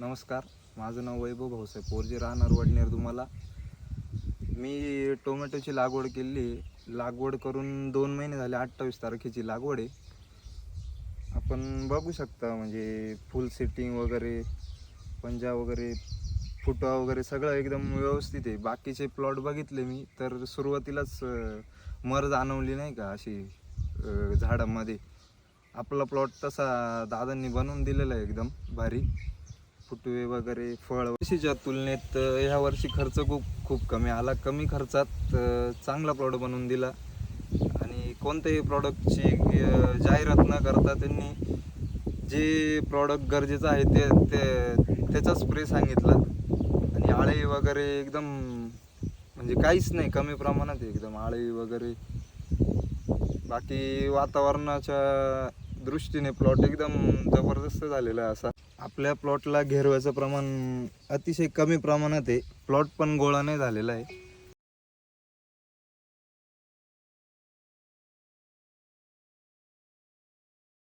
नमस्कार माझं नाव वैभव भाऊसाहेब पोरजे राहणार वडनेर तुम्हाला. मी टोमॅटोची लागवड केली. लागवड करून दोन महिने झाले अठ्ठावीस तारखेची लागवड आहे. आपण बघू शकता म्हणजे फुल सेटिंग वगैरे पंजा वगैरे फुटवा वगैरे सगळं एकदम व्यवस्थित आहे. बाकीचे प्लॉट बघितले मी तर सुरुवातीलाच अं, मर जाणवली नाही का अशी झाडामध्ये. आपला प्लॉट तसा दादांनी बनवून दिलेला आहे एकदम भारी. फुटवे वगैरे फळ वर्षीच्या तुलनेत ह्या वर्षी खर्च खूप खूप कमी. आला कमी खर्चात चांगला प्रॉडक्ट बनवून दिला. आणि कोणत्याही प्रॉडक्टची जाहिरात न करता त्यांनी जे प्रॉडक्ट गरजेचं आहे ते ते त्याचा स्प्रे सांगितला. आणि आळे वगैरे एकदम म्हणजे काहीच नाही कमी प्रमाणात एकदम आळे वगैरे. बाकी वातावरणाच्या दृष्टीने प्लॉट एकदम जबरदस्त झालेला आहे असा. आपल्या प्लॉटला घेरव्याचं प्रमाण अतिशय कमी प्रमाणात आहे. प्लॉट पण गोळा नाही झालेला आहे.